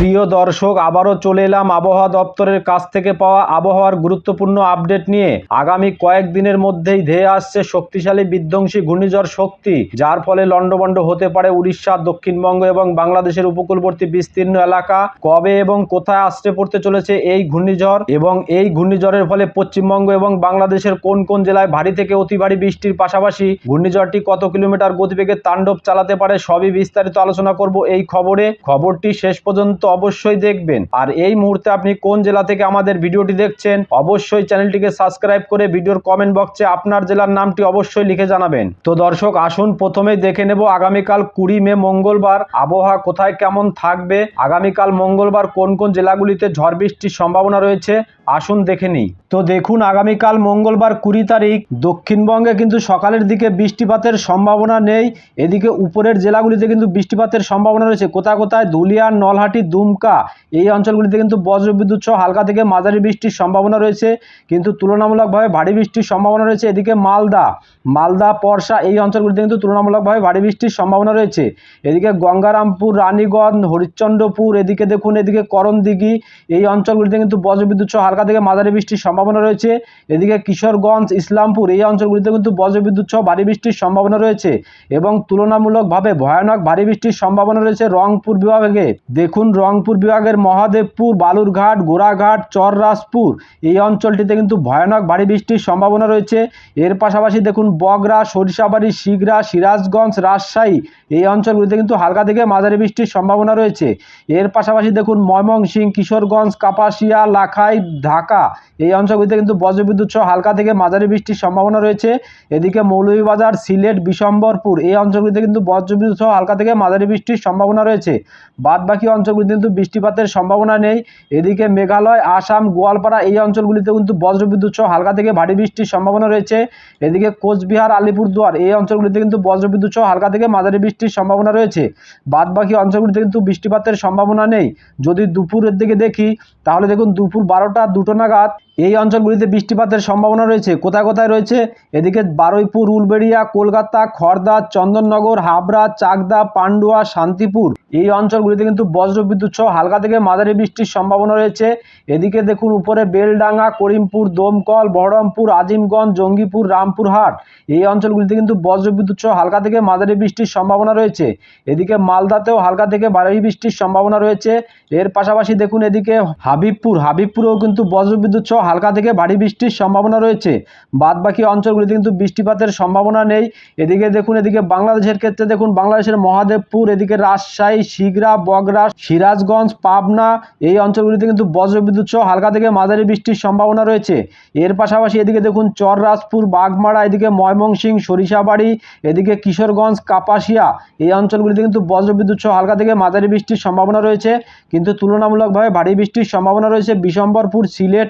প্রিয় দর্শক, আবারও চলে এলাম আবহাওয়া দপ্তরের কাছ থেকে পাওয়া আবহাওয়ার গুরুত্বপূর্ণ আপডেট নিয়ে। আগামী কয়েকদিনের মধ্যেই ধেয়ে আসছে শক্তিশালী বিধ্বংসী ঘূর্ণিঝড় শক্তি, যার ফলে লন্ডভন্ড হতে পারে উড়িষ্যা, দক্ষিণবঙ্গ এবং বাংলাদেশের উপকূলবর্তী বিস্তীর্ণ এলাকা। কবে এবং কোথায় আসতে পড়তে চলেছে এই ঘূর্ণিঝড় এবং এই ঘূর্ণিঝড়ের ফলে পশ্চিমবঙ্গ এবং বাংলাদেশের কোন কোন জেলায় ভারী থেকে অতি ভারী বৃষ্টির পাশাপাশি ঘূর্ণিঝড়টি কত কিলোমিটার গতিবেগে তাণ্ডব চালাতে পারে, সবই বিস্তারিত আলোচনা করব এই খবরে। খবরটি শেষ পর্যন্ত অবশ্যই দেখবেন। আর এই মুহূর্তে আপনি কোন জেলা থেকে আমাদের ভিডিওটি দেখছেন, অবশ্যই চ্যানেলটিকে সাবস্ক্রাইব করে ভিডিওর কমেন্ট বক্সে আপনার জেলার নামটি অবশ্যই লিখে জানাবেন। তো দর্শক, আসুন প্রথমেই দেখে নেব আগামীকাল কুড়ি মে মঙ্গলবার আবহাওয়া কোথায় কেমন থাকবে, আগামীকাল মঙ্গলবার কোন কোন জেলাগুলিতে ঝড় বৃষ্টির সম্ভাবনা রয়েছে আসুন দেখে নিই। তো দেখুন, আগামীকাল মঙ্গলবার কুড়ি তারিখ, দক্ষিণবঙ্গে কিন্তু সকালের দিকে বৃষ্টিপাতের সম্ভাবনা নেই। এদিকে উপরের জেলাগুলিতে কিন্তু বৃষ্টিপাতের সম্ভাবনা রয়েছে। কোথায় কোথায়? ধুলিয়ান নলহাটি, দুমকা এই অঞ্চলগুলিতে কিন্তু বজ্রবিদ্যুৎ সহ হালকা থেকে মাঝারি বৃষ্টির সম্ভাবনা রয়েছে। কিন্তু তুলনামূলকভাবে ভারী বৃষ্টির সম্ভাবনা রয়েছে। এদিকে মালদা মালদা, পরশা এই অঞ্চলগুলিতে কিন্তু তুলনামূলকভাবে ভারী বৃষ্টির সম্ভাবনা রয়েছে। এদিকে গঙ্গারামপুর, রানীগঞ্জ, হরিশ্চন্দ্রপুর, এদিকে দেখুন, এদিকে করণদিঘি এই অঞ্চলগুলিতে কিন্তু বজ্রবিদ্যুৎ সহ হালকা থেকে মাঝারি বৃষ্টির সম্ভাবনা রয়েছে। এদিকে কিশোরগঞ্জ, ইসলামপুর এই অঞ্চলগুলিতে কিন্তু বজ্রবিদ্যুৎ সহ ভারী বৃষ্টির সম্ভাবনা রয়েছে এবং তুলনামূলকভাবে ভয়ানক ভারী বৃষ্টির সম্ভাবনা রয়েছে রংপুর বিভাগে। দেখুন রংপুর বিভাগের মহাদেবপুর, বালুরঘাট, গোড়াঘাট, চররাজপুর এই অঞ্চলটিতে কিন্তু ভয়ানক ভারী বৃষ্টির সম্ভাবনা রয়েছে। এর পাশাপাশি দেখুন বগরা, সরিষাবাড়ি, শিগরা, সিরাজগঞ্জ, রাজশাহী এই অঞ্চলগুলিতে কিন্তু হালকা থেকে মাঝারি বৃষ্টির সম্ভাবনা রয়েছে। এর পাশাপাশি দেখুন ময়মনসিংহ, কিশোরগঞ্জ, কাপাসিয়া, লাখাই ঢাকা। এই অঞ্চলগুলিতে কিন্তু বজ্রবিদ্যুৎ সহ হালকা থেকে মাঝারি বৃষ্টির সম্ভাবনা রয়েছে। এদিকে মৌলভীবাজার, সিলেট, বিশম্বরপুর এই অঞ্চলগুলিতে কিন্তু বজ্রবিদ্যুৎ সহ হালকা থেকে মাঝারি বৃষ্টির সম্ভাবনা রয়েছে। বাদ বাকি অঞ্চলগুলিতে কিন্তু বৃষ্টিপাতের সম্ভাবনা নেই। এদিকে মেঘালয়, আসাম, গোয়ালপাড়া এই অঞ্চলগুলিতে কিন্তু বজ্রবিদ্যুৎ সহ হালকা থেকে ভারী বৃষ্টির সম্ভাবনা রয়েছে। এদিকে কোচবিহার, আলিপুরদুয়ার এই অঞ্চলগুলিতে কিন্তু বজ্রবিদ্যুৎ সহ হালকা থেকে মাঝারি বৃষ্টির সম্ভাবনা রয়েছে। বাদ বাকি অঞ্চলগুলিতে কিন্তু বৃষ্টিপাতের সম্ভাবনা নেই। যদি দুপুরের দিকে দেখি, তাহলে দেখুন দুপুর বারোটা দুটো নাগাদ এই অঞ্চলগুলিতে বৃষ্টিপাতের সম্ভাবনা রয়েছে। কোথায় কোথায় রয়েছে? এদিকে বারুইপুর, উলবেড়িয়া, কলকাতা খড়দা চন্দননগর, হাবড়া, চাকদা, পান্ডুয়া, শান্তিপুর। এই অঞ্চলগুলিতে কিন্তু বজ্রবিদ্যুৎ সহ হালকা থেকে মাঝারি বৃষ্টির সম্ভাবনা রয়েছে। এদিকে দেখুন, উপরে বেলডাঙ্গা, করিমপুর, দমকল, বহরমপুর, আজিমগঞ্জ, জঙ্গিপুর, রামপুরহাট। এই অঞ্চলগুলিতে কিন্তু বজ্রবিদ্যুৎ সহ হালকা থেকে মাঝারি বৃষ্টির সম্ভাবনা রয়েছে। এদিকে মালদাতেও হালকা থেকে ভারী বৃষ্টির সম্ভাবনা রয়েছে। এর পাশাপাশি দেখুন, এদিকে হাবিবপুর, হাবিবপুরেও কিন্তু বজ্রবিদ্যুৎ সহ হালকা থেকে ভারী বৃষ্টির সম্ভাবনা রয়েছে। বাদ বাকি অঞ্চলগুলিতে কিন্তু বৃষ্টিপাতের সম্ভাবনা নেই। এদিকে দেখুন, এদিকে বাংলাদেশের ক্ষেত্রে দেখুন, বাংলাদেশের মহাদেবপুর, এদিকে রাজশাহী, শিগরা বগরা সিরাজগঞ্জ, পাবনা, এই অঞ্চলগুলিতে কিন্তু বজ্রবিদ্যুৎ সহ হালকা থেকে মাঝারি বৃষ্টির সম্ভাবনা রয়েছে। এর পাশাপাশি এদিকে দেখুন, চররাজপুর, বাগমারা, এদিকে ময়মনসিংহ, সরিষাবাড়ি, এদিকে কিশোরগঞ্জ, কাপাসিয়া, এই অঞ্চলগুলিতে কিন্তু বজ্রবিদ্যুৎ সহ হালকা থেকে মাঝারি বৃষ্টির সম্ভাবনা রয়েছে। কিন্তু তুলনামূলকভাবে ভারী বৃষ্টির সম্ভাবনা রয়েছে বিশম্বরপুর, সিলেট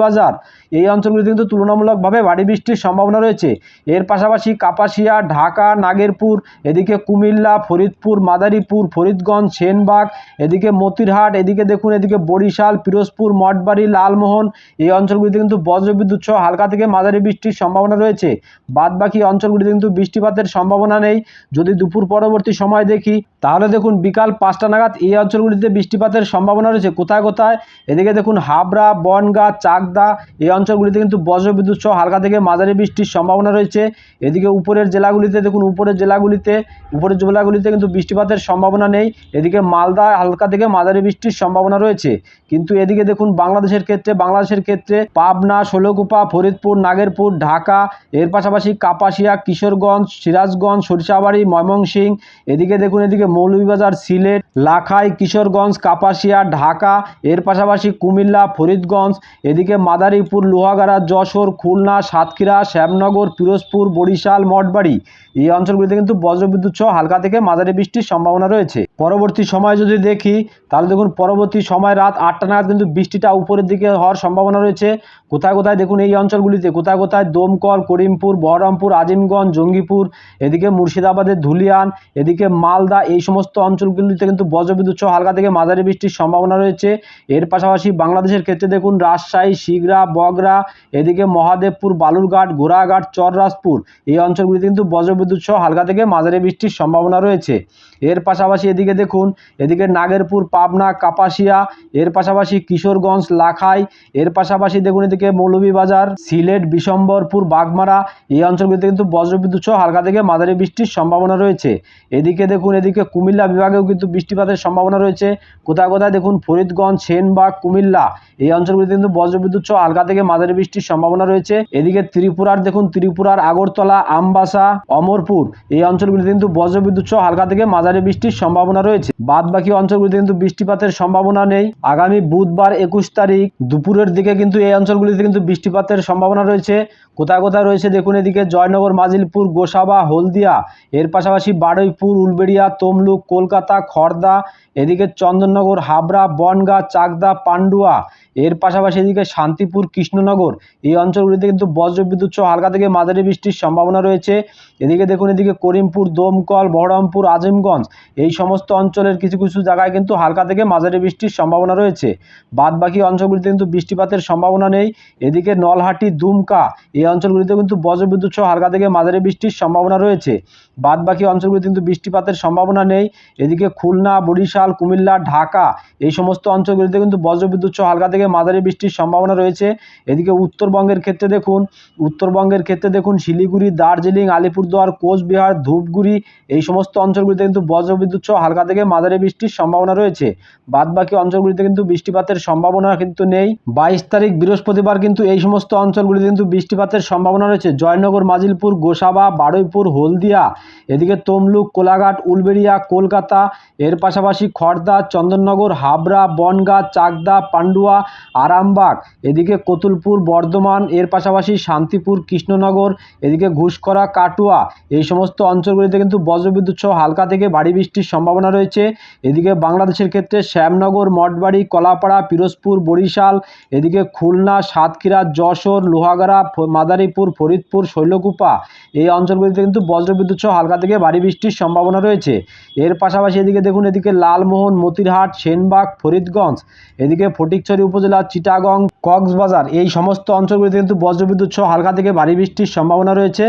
মৌলভীবাজার এই অঞ্চলগুলিতে কিন্তু তুলনামূলকভাবে ভারী বৃষ্টির সম্ভাবনা রয়েছে। এর পাশাপাশি কাপাসিয়া, ঢাকা, নাগেরপুর, এদিকে কুমিল্লা, ফরিদপুর, মাদারীপুর, ফরিদগঞ্জ, সেনবাগ, এদিকে মতিরহাট, এদিকে দেখুন, এদিকে বরিশাল, পিরোজপুর, মঠবাড়ি, লালমোহন। এই অঞ্চলগুলিতে কিন্তু বজ্রবিদ্যুৎ সহ হালকা থেকে মাঝারি বৃষ্টির সম্ভাবনা রয়েছে। বাদ বাকি অঞ্চলগুলিতে কিন্তু বৃষ্টিপাতের সম্ভাবনা নেই। যদি দুপুর পরবর্তী সময় দেখি, তাহলে দেখুন, বিকাল পাঁচটা নাগাদ এই অঞ্চলগুলিতে বৃষ্টিপাতের সম্ভাবনা রয়েছে। কোথায় কোথায়? এদিকে দেখুন, হাবড়া, বনগা চাকদা এই অঞ্চলগুলিতে কিন্তু বজ্রবিদ্যুৎ সহ হালকা থেকে মাঝারি বৃষ্টির সম্ভাবনা রয়েছে। এদিকে উপরের জেলাগুলিতে দেখুন, উপরের জেলাগুলিতে উপরের জেলাগুলিতে কিন্তু বৃষ্টিপাতের সম্ভাবনা নেই। এদিকে মালদা হালকা থেকে মাঝারি বৃষ্টির সম্ভাবনা রয়েছে। কিন্তু এদিকে দেখুন, বাংলাদেশের ক্ষেত্রে বাংলাদেশের ক্ষেত্রে পাবনা, ষোলকুপা, ফরিদপুর, নাগেরপুর, ঢাকা, এর পাশাপাশি কাপাসিয়া, কিশোরগঞ্জ, সিরাজগঞ্জ, সরিষাবাড়ি, ময়মনসিংহ, এদিকে দেখুন, এদিকে মৌলভীবাজার, সিলেট, লাখাই, কিশোরগঞ্জ, কাপাসিয়া, ঢাকা, এর পাশাপাশি কুমিল্লা, ফরিদগঞ্জ, এদিকে মাদারীপুর লোহাগাড়া যশোর খুলনা সাতক্ষীরা শ্যামনগর পিরোজপুর বরিশাল মঠবাড়ি। এই অঞ্চলগুলিতে কিন্তু বজ্রবিদ্যুৎ সহ হালকা থেকে মাঝারি বৃষ্টির সম্ভাবনা রয়েছে। পরবর্তী সময় যদি দেখি, তাহলে দেখুন পরবর্তী সময় রাত আটটা নাগাদ কিন্তু বৃষ্টিটা উপরের দিকে হওয়ার সম্ভাবনা রয়েছে। কোথায় কোথায় দেখুন এই অঞ্চলগুলিতে, কোথায় কোথায় দমকল, করিমপুর, বহরমপুর, আজিমগঞ্জ, জঙ্গিপুর, এদিকে মুর্শিদাবাদের ধুলিয়ান, এদিকে মালদা, এই সমস্ত অঞ্চলগুলিতে কিন্তু বজ্রবিদ্যুৎ সহ হালকা থেকে মাঝারি বৃষ্টির সম্ভাবনা রয়েছে। এর পাশাপাশি বাংলাদেশের ক্ষেত্রে দেখুন রাজশাহী, শিগরা, বগরা, এদিকে মহাদেবপুর, বালুরঘাট গোড়াঘাট চররাজপুর, এই অঞ্চলগুলিতে কিন্তু বজ্রবিদ্যুৎ বজ্রবিদ্যুৎ সহ হালকা থেকে মাঝারি বৃষ্টির সম্ভাবনা রয়েছে। এর পাশাপাশি এদিকে দেখুন, এদিকে নাগেরপুর, পাবনা, কাপাসিয়া, এর পাশাপাশি কিশোরগঞ্জ, লাখাই, এর পাশাপাশি দেখুন এদিকে মৌলভীবাজার, সিলেট, বিশম্বরপুর, বাগমারা, এই অঞ্চলগুলিতে কিন্তু বজ্রবিদ্যুৎ সহ হালকা থেকে মাঝারি বৃষ্টির সম্ভাবনা রয়েছে। এদিকে দেখুন, এদিকে কুমিল্লা বিভাগেও কিন্তু বৃষ্টিপাতের সম্ভাবনা রয়েছে। কোথায় কোথায় দেখুন, ফরিদগঞ্জ, সেনবাগ, কুমিল্লা, এই অঞ্চলগুলিতে কিন্তু বজ্রবিদ্যুৎ সহ হালকা থেকে মাঝারি বৃষ্টির সম্ভাবনা রয়েছে। এদিকে ত্রিপুরার, দেখুন, ত্রিপুরার আগরতলা, আমবাসা অমরপুর এই অঞ্চলগুলিতে কিন্তু বজ্রবিদ্যুৎ সহ হালকা থেকে মাঝারি বৃষ্টির সম্ভাবনা রয়েছে। বাদ বাকি অঞ্চলগুলিতে কিন্তু বৃষ্টিপাতের সম্ভাবনা নেই। আগামী বুধবার একুশ তারিখ দুপুরের দিকে কিন্তু এই অঞ্চলগুলিতে কিন্তু বৃষ্টিপাতের সম্ভাবনা রয়েছে। কোথায় কোথায় রয়েছে দেখুন এদিকে জয়নগর, মাজিলপুর, গোসাবা, হলদিয়া। এর পাশাপাশি বারুইপুর, উলবেড়িয়া, তমলুক, কলকাতা খড়দা এদিকে চন্দননগর, হাবড়া, বনগা, চাকদা, পান্ডুয়া। এর পাশাপাশি এদিকে শান্তিপুর, কৃষ্ণনগর, এই অঞ্চলগুলিতে কিন্তু বজ্রবিদ্যুৎ সহ হালকা থেকে মাঝারি বৃষ্টির সম্ভাবনা রয়েছে। এদিকে দেখুন, এদিকে করিমপুর, দমকল, বহরমপুর, আজিমগঞ্জ, এই সমস্ত অঞ্চলের কিছু কিছু জায়গায় কিন্তু হালকা থেকে মাঝারি বৃষ্টির সম্ভাবনা রয়েছে। বাদ বাকি অঞ্চলগুলিতে কিন্তু বৃষ্টিপাতের সম্ভাবনা নেই। এদিকে নলহাটি, দুমকা, এই অঞ্চলগুলিতে কিন্তু বজ্রবিদ্যুৎ সহ হালকা থেকে মাঝারি বৃষ্টির সম্ভাবনা রয়েছে। বাদ বাকি অঞ্চলগুলিতে কিন্তু বৃষ্টিপাতের সম্ভাবনা নেই। এদিকে খুলনা, বরিশাল, কুমিল্লা, ঢাকা, এই সমস্ত অঞ্চলগুলিতে কিন্তু বজ্রবিদ্যুৎ সহ হালকা থেকে মাঝারি বৃষ্টির সম্ভাবনা রয়েছে। এদিকে উত্তরবঙ্গের ক্ষেত্রে দেখুন, উত্তরবঙ্গের ক্ষেত্রে দেখুন, শিলিগুড়ি, দার্জিলিং, আলিপুরদুয়ার, কোচবিহার, ধূপগুড়ি এই সমস্ত অঞ্চলগুলিতে কিন্তু বজ্রবিদ্যুৎ সহ হালকা থেকে মাঝারি বৃষ্টির সম্ভাবনা রয়েছে। বাদ বাকি অঞ্চলগুলিতে কিন্তু বৃষ্টিপাতের সম্ভাবনা কিন্তু নেই। বাইশ তারিখ বৃহস্পতিবার কিন্তু এই সমস্ত অঞ্চলগুলিতে কিন্তু বৃষ্টিপাতের সম্ভাবনা রয়েছে। জয়নগর, মাজিলপুর, গোসাবা, বারুইপুর, হলদিয়া, এদিকে তমলুক, কোলাঘাট, উলবেড়িয়া, কলকাতা, এর পাশাপাশি খড়দা চন্দননগর, হাবড়া, বনগা, চাকদা, পান্ডুয়া আরামবাগ, এদিকে কতুলপুর, বর্ধমান, এর পাশাপাশি শান্তিপুর, কৃষ্ণনগর, এদিকে ঘুষকরা কাটুয়া, এই সমস্ত অঞ্চলগুলিতে কিন্তু বজ্রবিদ্যুৎ সহ হালকা থেকে ভারী বৃষ্টির সম্ভাবনা রয়েছে। এদিকে বাংলাদেশের ক্ষেত্রে শ্যামনগর, মঠবাড়ি, কলাপাড়া, পিরোজপুর, বরিশাল, এদিকে খুলনা, সাতক্ষীরা, যশোর, লোহাগাড়া মাদারীপুর, ফরিদপুর, শৈলকুপা, এই অঞ্চলগুলিতে কিন্তু বজ্রবিদ্যুৎ সহ হালকা থেকে ভারী বৃষ্টির সম্ভাবনা রয়েছে। এর পাশাপাশি এদিকে দেখুন, এদিকে লালমোহন, মতিরহাট, সেনবাগ, ফরিদগঞ্জ, এদিকে ফটিকছড়ি উপজেলা চিটাগং কক্সবাজার, এই সমস্ত অঞ্চলগুলিতে কিন্তু বজ্রবিদ্যুৎ সহ হালকা থেকে ভারী বৃষ্টির সম্ভাবনা রয়েছে।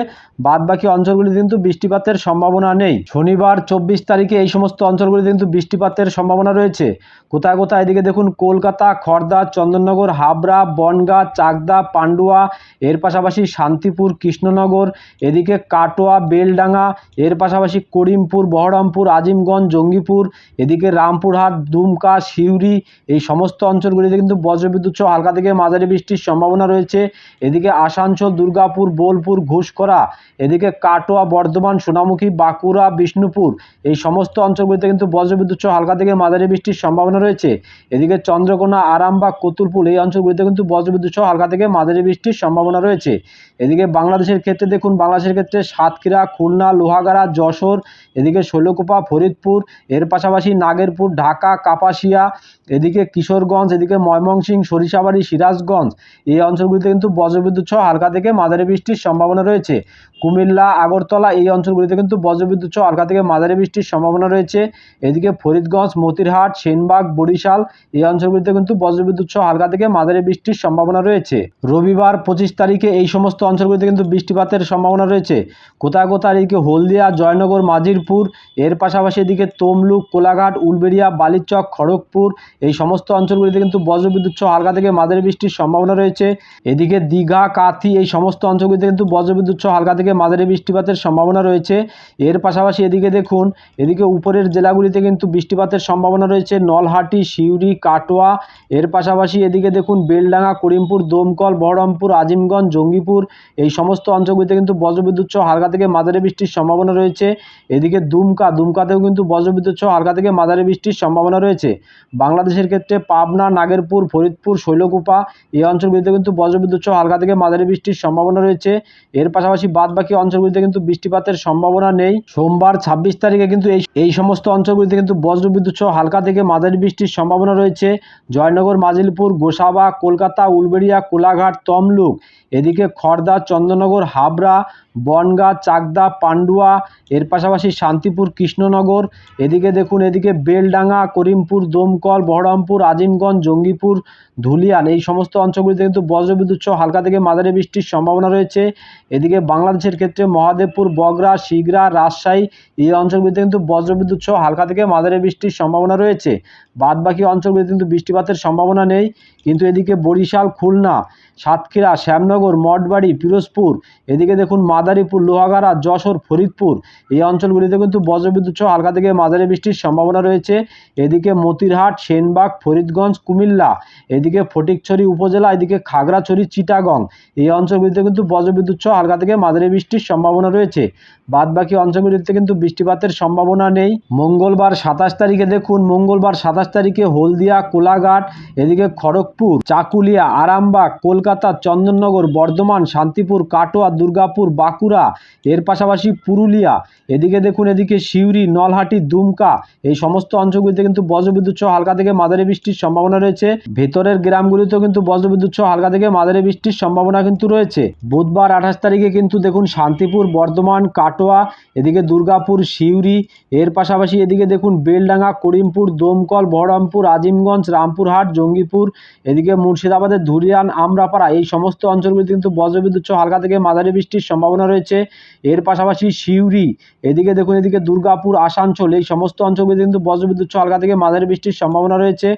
বাদ বাকি অঞ্চলগুলিতে কিন্তু বৃষ্টিপাতের সম্ভাবনা নেই। শনিবার চব্বিশ তারিখে এই সমস্ত অঞ্চলগুলিতে কিন্তু বৃষ্টিপাতের সম্ভাবনা রয়েছে। কোথায় কোথায় এদিকে দেখুন, কলকাতা খড়দা চন্দননগর, হাবড়া, বনগা, চাকদা, পান্ডুয়া, এর পাশাপাশি শান্তিপুর, কৃষ্ণনগর, এদিকে কাটোয়া, বেলডাঙ্গা, এর পাশাপাশি করিমপুর, বহরমপুর, আজিমগঞ্জ, জঙ্গিপুর, এদিকে রামপুরহাট, দুমকা, সিউড়ি, এই সমস্ত অঞ্চলগুলিতে কিন্তু বজ্রবিদ্যুৎ সহ হালকা থেকে মাঝারি বৃষ্টির সম্ভাবনা রয়েছে। এদিকে আসানসোল, দুর্গাপুর, বোলপুর ঘুষকরা এদিকে কাটোয়া, বর্ধমান, সোনামুখী, বাঁকুড়া, বিষ্ণুপুর, এই সমস্ত অঞ্চলগুলিতে কিন্তু বজ্রবিদ্যুৎ সহ হালকা থেকে মাঝারি বৃষ্টির সম্ভাবনা রয়েছে। এদিকে চন্দ্রকোনা, আরামবাগ, কতুলপুর, এই অঞ্চলগুলিতে কিন্তু বজ্রবিদ্যুৎ সহ হালকা থেকে মাঝারি বৃষ্টির সম্ভাবনা রয়েছে। এদিকে বাংলাদেশের ক্ষেত্রে দেখুন, বাংলাদেশের ক্ষেত্রে সাতক্ষীরা, খুলনা, লোহাগাড়া, যশোর, এদিকে শৈলকুপা, ফরিদপুর, এর পাশাপাশি নাগেরপুর, ঢাকা, কাপাসিয়া, এদিকে কিশোরগঞ্জ, এদিকে ময়মনসিংহ, সরিষাবাড়ি সিরাজগঞ্জ। এই অঞ্চলগুলিতে কিন্তু বজ্রবিদ্যুৎ সহ হালকা থেকে মাঝারি বৃষ্টির সম্ভাবনা রয়েছে। কুমিল্লা, আগরতলা এই অঞ্চলগুলিতে কিন্তু বজ্রবিদ্যুৎ সহ হালকা থেকে মাঝারি বৃষ্টির সম্ভাবনা রয়েছে। এদিকে ফরিদগঞ্জ, মতিরহাট, সেনবাগ, বরিশাল এই অঞ্চলগুলিতে কিন্তু বজ্রবিদ্যুৎ সহ হালকা থেকে মাঝারি বৃষ্টির সম্ভাবনা রয়েছে। রবিবার পঁচিশ তারিখে এই সমস্ত অঞ্চলগুলিতে কিন্তু বৃষ্টিপাতের সম্ভাবনা রয়েছে। কোথায় কোথায় এদিকে হলদিয়া, জয়নগর মাঝিরপুর এর পাশাপাশি এদিকে তমলুক, কোলাঘাট, উলবেড়িয়া, বালিচক, খড়গপুর এই সমস্ত অঞ্চলগুলিতে কিন্তু বজ্রবিদ্যুৎ সহ হালকা থেকে মাঝারি বৃষ্টির সম্ভাবনা রয়েছে। এদিকে দীঘা, কাথি এই সমস্ত অঞ্চলগুলিতে কিন্তু বজ্রবিদ্যুৎ সহ হালকা থেকে মাঝারি বৃষ্টিপাতের সম্ভাবনা রয়েছে। এর পাশাপাশি এদিকে দেখুন, এদিকে উপরের জেলাগুলিতে কিন্তু বৃষ্টিপাতের সম্ভাবনা রয়েছে। নলহাটি, সিউড়ি, কাটোয়া, এর পাশাপাশি এদিকে দেখুন, বেলডাঙ্গা, করিমপুর, দমকল, বহরমপুর, আজিমগঞ্জ, জঙ্গিপুর এই সমস্ত অঞ্চলগুলিতে কিন্তু বজ্রবিদ্যুৎ সহ হালকা থেকে মাঝারি বৃষ্টির সম্ভাবনা রয়েছে। এদিকে দুমকা, দুমকাতেও কিন্তু বজ্রবিদ্যুৎ সহ হালকা থেকে মাঝারি বৃষ্টির সম্ভাবনা রয়েছে। বাংলাদেশের ক্ষেত্রে পাবনা, নাগেরপুর, ফরিদপুর, শৈলকুপা এই অঞ্চলগুলিতে কিন্তু বজ্রবিদ্যুৎ সহ হালকা থেকে মাঝারি বৃষ্টির সম্ভাবনা রয়েছে। এর পাশাপাশি বাদ বাকি অঞ্চলগুলিতে কিন্তু বৃষ্টিপাতের সম্ভাবনা নেই। সোমবার ছাব্বিশ তারিখে কিন্তু এই এই সমস্ত অঞ্চলগুলিতে কিন্তু বজ্রবিদ্যুৎ সহ হালকা থেকে মাঝারি বৃষ্টির সম্ভাবনা রয়েছে। জয়নগর, মাজিলপুর, গোসাবা, কলকাতা, উলবেড়িয়া, কোলাঘাট, তমলুক, এদিকে খড়দা চন্দ্রনগর, হাবড়া বনগাঁ, চাকদা, পান্ডুয়া, এর পাশাপাশি শান্তিপুর, কৃষ্ণনগর, এদিকে দেখুন, এদিকে বেলডাঙ্গা, করিমপুর, দমকল, বহরমপুর, আজিমগঞ্জ, জঙ্গিপুর, ধুলিয়ান, এই সমস্ত অঞ্চলগুলিতে কিন্তু বজ্রবিদ্যুৎ সহ হালকা থেকে মাঝারি বৃষ্টির সম্ভাবনা রয়েছে। এদিকে বাংলাদেশের ক্ষেত্রে মহাদেবপুর, বগরা, শিগরা, রাজশাহী, এই অঞ্চলগুলিতে কিন্তু বজ্রবিদ্যুৎ সহ হালকা থেকে মাঝারি বৃষ্টির সম্ভাবনা রয়েছে। বাদ বাকি অঞ্চলগুলিতে কিন্তু বৃষ্টিপাতের সম্ভাবনা নেই। কিন্তু এদিকে বরিশাল, খুলনা সাতক্ষীরা, শ্যামনগর, মঠবাড়ি, পিরোজপুর, এদিকে দেখুন মাদারীপুর, লোহাগাড়া, যশোর, ফরিদপুর। এই অঞ্চলগুলিতে কিন্তু বজ্রবিদ্যুৎ সহ হালকা থেকে মাঝারি বৃষ্টির সম্ভাবনা রয়েছে। এদিকে মতিরহাট, সেনবাগ, ফরিদগঞ্জ, কুমিল্লা, এদিকে ফটিকছড়ি উপজেলা, এদিকে খাগড়াছড়ি, চিটাগং। এই অঞ্চলগুলিতে কিন্তু বজ্রবিদ্যুৎ সহ হালকা থেকে মাঝারি বৃষ্টির সম্ভাবনা রয়েছে। বাদ বাকি অঞ্চলগুলিতে কিন্তু বৃষ্টিপাতের সম্ভাবনা নেই। মঙ্গলবার সাতাশ তারিখে দেখুন, মঙ্গলবার সাতাশ তারিখে হলদিয়া, কোলাঘাট, এদিকে খড়গপুর, চাকুলিয়া, আরামবাগ, কলকাতা চন্দননগর, বর্ধমান, শান্তিপুর, কাটোয়া, দুর্গাপুর, বাঁকুড়া, এর পাশাপাশি পুরুলিয়া। এদিকে দেখুন, এদিকে সিউড়ি, নলহাটি, দুমকা, এই সমস্ত অঞ্চলগুলিতে কিন্তু বজ্রবিদ্যুৎ সহ হালকা থেকে মাঝারি বৃষ্টির সম্ভাবনা রয়েছে। ভেতরের গ্রামগুলিতেও কিন্তু বজ্রবিদ্যুৎ সহ হালকা থেকে মাঝারি বৃষ্টির সম্ভাবনা কিন্তু রয়েছে। বুধবার আঠাশ তারিখে কিন্তু দেখুন, শান্তিপুর, বর্ধমান, কাটোয়া, এদিকে দুর্গাপুর, সিউড়ি, এর পাশাপাশি এদিকে দেখুন, বেলডাঙ্গা, করিমপুর, দমকল, বহরমপুর, আজিমগঞ্জ, রামপুরহাট, জঙ্গিপুর, এদিকে মুর্শিদাবাদের ধুরিয়ান ধুলিয়ান আমরাপাড়া এই সমস্ত অঞ্চলগুলিতে কিন্তু বজ্রবিদ্যুৎ সহ হালকা থেকে মাঝারি বৃষ্টির সম্ভাবনা রয়েছে। এর পাশাপাশি সিউড়ি, এদিকে দেখুন, এদিকে দুর্গাপুর, আসানসোল, এই সমস্ত অঞ্চলগুলিতে কিন্তু বজ্রবিদ্যুৎ সহ হালকা থেকে মাঝারি বৃষ্টির সম্ভাবনা রয়েছে।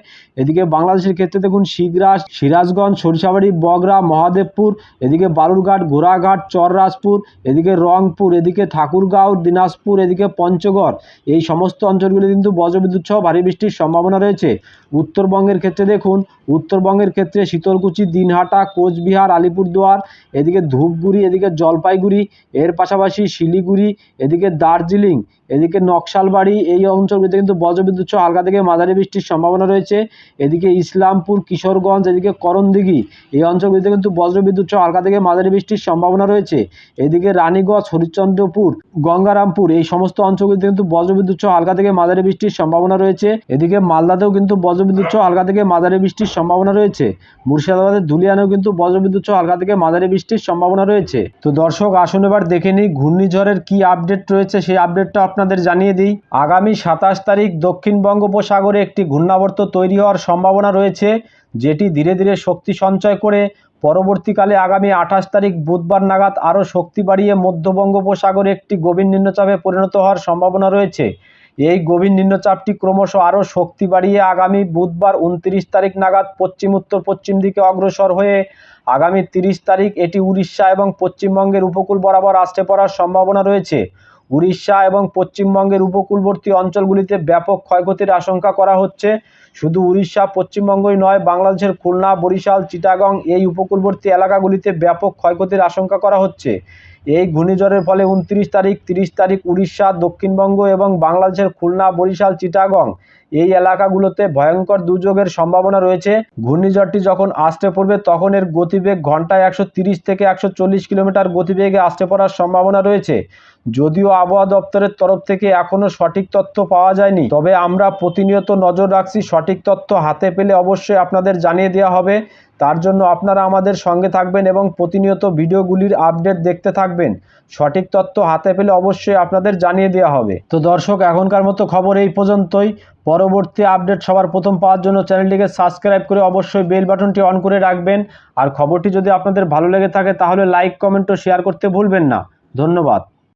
এদিকে বাংলাদেশের ক্ষেত্রে দেখুন শিগরা সিরাজগঞ্জ, সরিষাবাড়ি, বগরা, মহাদেবপুর, এদিকে বালুরঘাট ঘোড়াঘাট চররাজপুর, এদিকে রংপুর, এদিকে ঠাকুরগাঁও, দিনাজপুর, এদিকে পঞ্চগড়। এই সমস্ত অঞ্চলগুলি কিন্তু বজ্রবিদ্যুৎ সহ ভারী বৃষ্টির সম্ভাবনা রয়েছে। উত্তরবঙ্গের ক্ষেত্রে দেখুন, উত্তরবঙ্গের ক্ষেত্রে শীতলকুচি, দিনহাটা কোচবিহার, আলিপুরদুয়ার, এদিকে ধূপগুড়ি, এদিকে জলপাইগুড়ি, এর পাশাপাশি শিলিগুড়ি, এদিকে দার্জিলিং, এদিকে নকশালবাড়ি, এই অঞ্চলগুলিতে কিন্তু বজ্রবিদ্যুৎ সহ হালকা থেকে মাঝারি বৃষ্টির সম্ভাবনা রয়েছে। এদিকে ইসলামপুর, কিশোরগঞ্জ, এদিকে করণদিঘি, এই অঞ্চলগুলিতে কিন্তু বজ্রবিদ্যুৎ সহ হালকা থেকে মাঝারি বৃষ্টির সম্ভাবনা রয়েছে। এদিকে রানীগঞ্জ, হরিশ্চন্দ্রপুর, গঙ্গারামপুর, এই সমস্ত অঞ্চলগুলিতে কিন্তু বজ্রবিদ্যুৎ সহ হালকা থেকে মাঝারি বৃষ্টির সম্ভাবনা রয়েছে। এদিকে মালদাতেও কিন্তু বজ্রবিদ্যুৎ সহ হালকা থেকে মাঝারি বৃষ্টির সম্ভাবনা রয়েছে। মুর্শিদাবাদের, ধুলিয়ানেও কিন্তু বজ্রবিদ্যুৎ সহ হালকা থেকে মাঝারি বৃষ্টির সম্ভাবনা রয়েছে। তো দর্শক, আসুন এবার দেখে নিই ঘূর্ণিঝড়ের কি আপডেট রয়েছে, সেই আপডেটটা আপনাদের জানিয়ে দিই। আগামী সাতাশ তারিখ দক্ষিণ বঙ্গোপসাগরে একটি ঘূর্ণাবর্ত তৈরি হওয়ার সম্ভাবনা রয়েছে, যেটি ধীরে ধীরে শক্তি সঞ্চয় করে পরবর্তীকালে আগামী আঠাশ তারিখ বুধবার নাগাদ আরও শক্তি বাড়িয়ে মধ্য বঙ্গোপসাগরে একটি গভীর নিম্নচাপে পরিণত হওয়ার সম্ভাবনা রয়েছে। এই গভীর নিম্নচাপটি ক্রমশ আরও শক্তি বাড়িয়ে আগামী বুধবার উনত্রিশ তারিখ নাগাদ পশ্চিম উত্তর পশ্চিম দিকে অগ্রসর হয়ে আগামী তিরিশ তারিখ এটি উড়িষ্যা এবং পশ্চিমবঙ্গের উপকূল বরাবর আসতে পড়ার সম্ভাবনা রয়েছে। উড়িষ্যা এবং পশ্চিমবঙ্গের উপকূলবর্তী অঞ্চলগুলিতে ব্যাপক ক্ষয়ক্ষতির আশঙ্কা করা হচ্ছে। শুধু উড়িষ্যা, পশ্চিমবঙ্গই নয়, বাংলাদেশের খুলনা, বরিশাল, চিটাগং এই উপকূলবর্তী এলাকাগুলিতে ব্যাপক ক্ষয়ক্ষতির আশঙ্কা করা হচ্ছে। এই ঘূর্ণিঝড়ের ফলে উনত্রিশ তারিখ, তিরিশ তারিখ উড়িষ্যা, দক্ষিণবঙ্গ এবং বাংলাদেশের খুলনা, বরিশাল, চিটাগং এই এলাকাগুলোতে ভয়ঙ্কর দুর্যোগের সম্ভাবনা রয়েছে। ঘূর্ণিঝড়টি যখন আসতে পড়বে, তখন এর গতিবেগ ঘন্টায় একশো থেকে একশো চল্লিশ কিলোমিটার গতিবেগে আসতে পড়ার সম্ভাবনা রয়েছে। যদিও আবহাওয়া দপ্তরের তরফ থেকে এখনও সঠিক তথ্য পাওয়া যায়নি, তবে আমরা প্রতিনিয়ত নজর রাখছি সঠিক তথ্য হাতে পেলে অবশ্যই আপনাদের জানিয়ে দেওয়া হবে। তার জন্য আপনারা আমাদের সঙ্গে থাকবেন এবং প্রতিনিয়ত ভিডিওগুলির আপডেট দেখতে থাকবেন। সঠিক তথ্য হাতে পেলে অবশ্যই আপনাদের জানিয়ে দেওয়া হবে। তো দর্শক, এখনকার মতো খবর এই পর্যন্তই। পরবর্তী আপডেট সবার প্রথম পাওয়ার জন্য চ্যানেলটিকে সাবস্ক্রাইব করে অবশ্যই বেল বাটনটি অন করে রাখবেন। আর খবরটি যদি আপনাদের ভালো লেগে থাকে, তাহলে লাইক, কমেন্ট ও শেয়ার করতে ভুলবেন না। ধন্যবাদ।